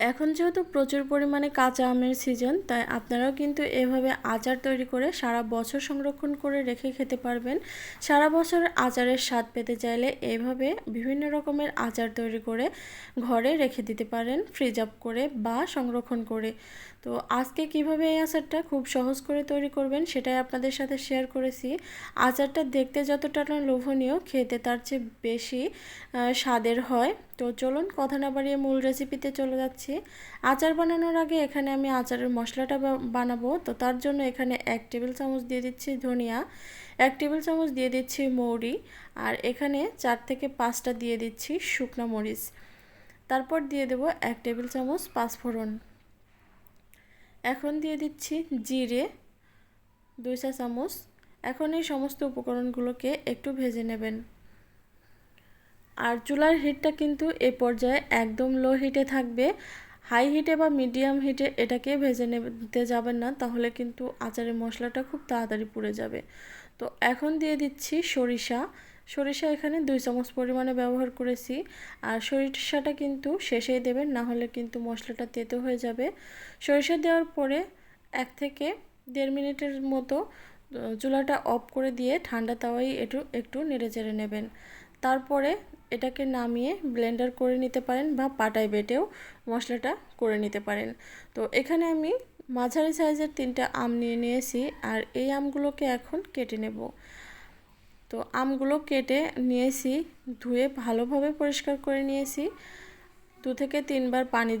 এখন যেহেতু প্রচুর পরিমাণে কাঁচা আমের সিজন তাই আপনারাও কিন্তু এভাবে আচার তৈরি করে সারা বছর সংরক্ষণ করে রেখে খেতে পারবেন। সারা বছর আচারের স্বাদ পেতে চাইলে এভাবে বিভিন্ন রকমের আচার তৈরি করে ঘরে রেখে দিতে পারেন ফ্রিজ আপ করে বা সংরক্ষণ করে। তো আজকে কীভাবে এই আচারটা খুব সহজ করে তৈরি করবেন সেটাই আপনাদের সাথে শেয়ার করেছি। আচারটা দেখতে যতটা লোভনীয়, খেতে তার চেয়ে বেশি স্বাদের হয়। তো চলুন কথা না বাড়িয়ে মূল রেসিপিতে চলে যাচ্ছি। আচার বানানোর আগে এখানে আমি আচারের মশলাটা বানাবো। তো তার জন্য এখানে এক টেবিল চামচ দিয়ে দিচ্ছি ধনিয়া, এক টেবিল চামচ দিয়ে দিচ্ছি মৌরি, আর এখানে চার থেকে পাঁচটা দিয়ে দিচ্ছি শুকনা মরিচ। তারপর দিয়ে দেব এক টেবিল চামচ পাঁচফোড়ন। এখন দিয়ে দিচ্ছি জিরে, দুই চা চামচ। এখন এই সমস্ত উপকরণগুলোকে একটু ভেজে নেবেন। আর চুলার হিটটা কিন্তু এ পর্যায়ে একদম লো হিটে থাকবে। হাই হিটে বা মিডিয়াম হিটে এটাকে ভেজে নিতে যাবেন না, তাহলে কিন্তু আচারের মশলাটা খুব তাড়াতাড়ি পুড়ে যাবে। তো এখন দিয়ে দিচ্ছি সরিষা। সরিষা এখানে দুই চামচ পরিমাণে ব্যবহার করেছি। আর সরিষাটা কিন্তু শেষেই দেবেন না হলে কিন্তু মশলাটা তেতো হয়ে যাবে। সরিষা দেওয়ার পরে এক থেকে দেড় মিনিটের মতো, চুলাটা অফ করে দিয়ে ঠান্ডা তাওয়াই একটু একটু নেড়ে চেড়ে নেবেন। তারপরে এটাকে নামিয়ে ব্লেন্ডার করে নিতে পারেন বা পাটায় বেটেও মশলাটা করে নিতে পারেন। তো এখানে আমি মাঝারি সাইজের তিনটা আম নিয়ে নিয়েছি আর এই আমগুলোকে এখন কেটে নেব। তো আমগুলো কেটে নিয়েছি, ধুয়ে ভালোভাবে পরিষ্কার করে নিয়েছি। দু থেকে তিনবার পানি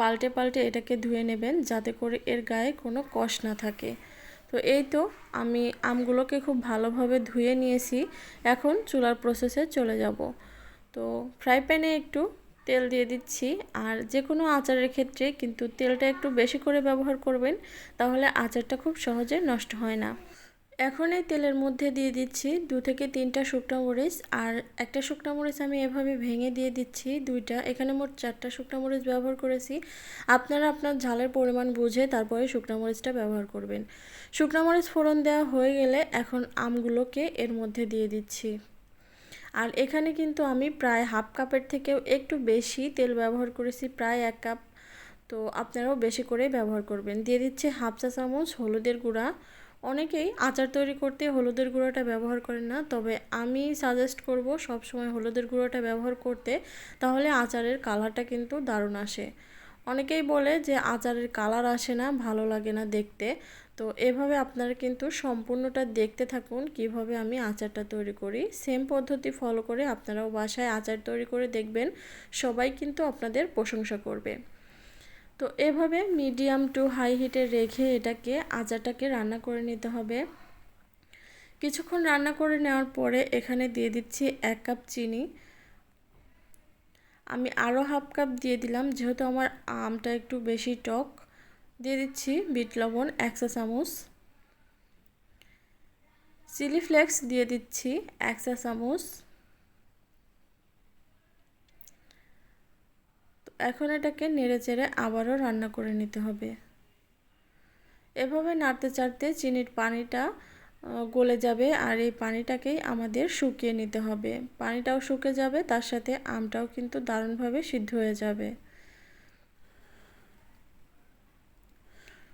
পাল্টে পাল্টে এটাকে ধুয়ে নেবেন যাতে করে এর গায়ে কোনো কষ না থাকে। তো এই তো আমি আমগুলোকে খুব ভালোভাবে ধুয়ে নিয়েছি। এখন চুলার প্রসেসে চলে যাব। তো ফ্রাই প্যানে একটু তেল দিয়ে দিচ্ছি। আর যে কোনো আচারের ক্ষেত্রে কিন্তু তেলটা একটু বেশি করে ব্যবহার করবেন, তাহলে আচারটা খুব সহজে নষ্ট হয় না। এখন এই তেলের মধ্যে দিয়ে দিচ্ছি দু থেকে তিনটা শুকনো মরিচ, আর একটা শুকনো মরিচ আমি এভাবে ভেঙে দিয়ে দিচ্ছি দুইটা। এখানে মোট চারটা শুকনো মরিচ ব্যবহার করেছি। আপনারা আপনার ঝালের পরিমাণ বুঝে তারপরে শুকনো মরিচটা ব্যবহার করবেন। শুকনো মরিচ ফোড়ন দেওয়া হয়ে গেলে এখন আমগুলোকে এর মধ্যে দিয়ে দিচ্ছি। আর এখানে কিন্তু আমি প্রায় হাফ কাপের থেকেও একটু বেশি তেল ব্যবহার করেছি, প্রায় এক কাপ। তো আপনারাও বেশি করেই ব্যবহার করবেন। দিয়ে দিচ্ছে হাফ চা চামচ হলুদের গুঁড়া। অনেকেই আচার তৈরি করতে হলুদের গুঁড়োটা ব্যবহার করেন না, তবে আমি সাজেস্ট করব সব সময় হলুদের গুঁড়োটা ব্যবহার করতে, তাহলে আচারের কালারটা কিন্তু দারুণ আসে। অনেকেই বলে যে আচারের কালার আসে না, ভালো লাগে না দেখতে, তো এভাবে আপনারা কিন্তু সম্পূর্ণটা দেখতে থাকুন কীভাবে আমি আচারটা তৈরি করি। সেম পদ্ধতি ফলো করে আপনারাও বাসায় আচার তৈরি করে দেখবেন, সবাই কিন্তু আপনাদের প্রশংসা করবে। তো এভাবে মিডিয়াম টু হাই হিটে রেখে এটাকে আজাটাকে রান্না করে নিতে হবে। কিছুক্ষণ রান্না করে নেওয়ার পরে এখানে দিয়ে দিচ্ছি এক কাপ চিনি। আমি আরও হাফ কাপ দিয়ে দিলাম, যেহেতু আমার আমটা একটু বেশি টক। দিয়ে দিচ্ছি বিট লবণ একশো চামচ। চিলি ফ্লেক্স দিয়ে দিচ্ছি, এক চা চামচ। এখন এটাকে নেড়ে চেড়ে আবারও রান্না করে নিতে হবে। এভাবে নাড়তে চাড়তে চিনির পানিটা গলে যাবে আর এই পানিটাকেই আমাদের শুকিয়ে নিতে হবে। পানিটাও শুকে যাবে, তার সাথে আমটাও কিন্তু দারুণভাবে সিদ্ধ হয়ে যাবে।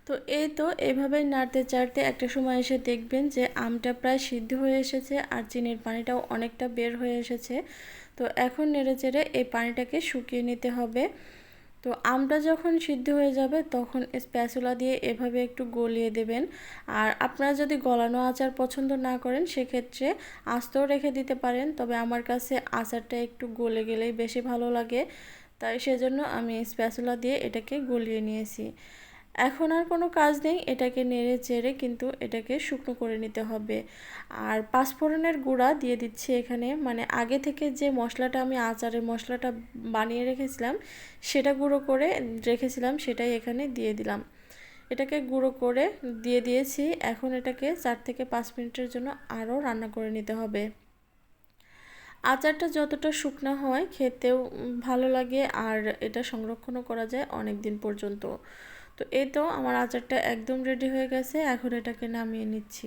তো এই তো এইভাবেই নাড়তে চাড়তে একটা সময় এসে দেখবেন যে আমটা প্রায় সিদ্ধ হয়ে এসেছে আর চিনির পানিটাও অনেকটা বের হয়ে এসেছে। তো এখন নেড়ে চেড়ে এই পানিটাকে শুকিয়ে নিতে হবে। তো আমটা যখন সিদ্ধ হয়ে যাবে তখন স্প্যাচুলা দিয়ে এভাবে একটু গলিয়ে দেবেন। আর আপনারা যদি গলানো আচার পছন্দ না করেন, সেক্ষেত্রে আস্তেও রেখে দিতে পারেন। তবে আমার কাছে আচারটা একটু গলে গেলেই বেশি ভালো লাগে। তাই সেজন্য আমি স্প্যাচুলা দিয়ে এটাকে গলিয়ে নিয়েছি। এখন আর কোনো কাজ নেই, এটাকে নেড়ে চেড়ে কিন্তু এটাকে শুকনো করে নিতে হবে। আর পাঁচফোড়নের গুঁড়া দিয়ে দিচ্ছি এখানে মানে আগে থেকে যে মশলাটা আমি আচারের মশলাটা বানিয়ে রেখেছিলাম, সেটা গুঁড়ো করে রেখেছিলাম, সেটাই এখানে দিয়ে দিলাম। এটাকে গুঁড়ো করে দিয়ে দিয়েছি, এখন এটাকে চার থেকে পাঁচ মিনিটের জন্য আরও রান্না করে নিতে হবে। আচারটা যতটা শুকনো হয়, খেতেও ভালো লাগে, আর এটা সংরক্ষণও করা যায় অনেক দিন পর্যন্ত। তো এই তো আমার আচারটা একদম রেডি হয়ে গেছে, এখন এটাকে নামিয়ে নিচ্ছি।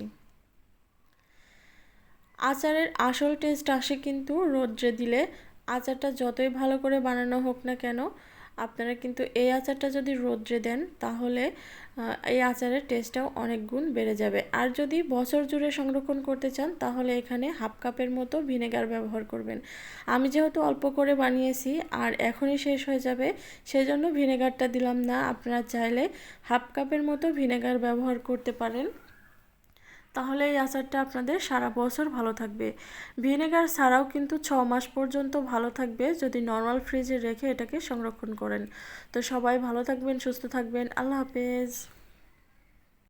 আচারের আসল টেস্ট আসে কিন্তু রোদ্রে দিলে। আচারটা যতই ভালো করে বানানো হোক না কেন আপনারা কিন্তু এই আচারটা যদি রোদ্রে দেন, তাহলে এই আচারের টেস্টটাও অনেক গুণ বেড়ে যাবে। আর যদি বছর জুড়ে সংরক্ষণ করতে চান, তাহলে এখানে হাফ কাপের মতো ভিনেগার ব্যবহার করবেন। আমি যেহেতু অল্প করে বানিয়েছি, আর এখনই শেষ হয়ে যাবে, সেজন্য ভিনেগারটা দিলাম না। আপনারা চাইলে হাফ কাপের মতো ভিনেগার ব্যবহার করতে পারেন। তাহলে এই আচারটা আপনাদের সারা বছর ভালো থাকবে। ভিনেগার ছাড়াও কিন্তু ছ মাস পর্যন্ত ভালো থাকবে যদি নর্মাল ফ্রিজে রেখে এটাকে সংরক্ষণ করেন। তো সবাই ভালো থাকবেন, সুস্থ থাকবেন। আল্লাহ হাফেজ।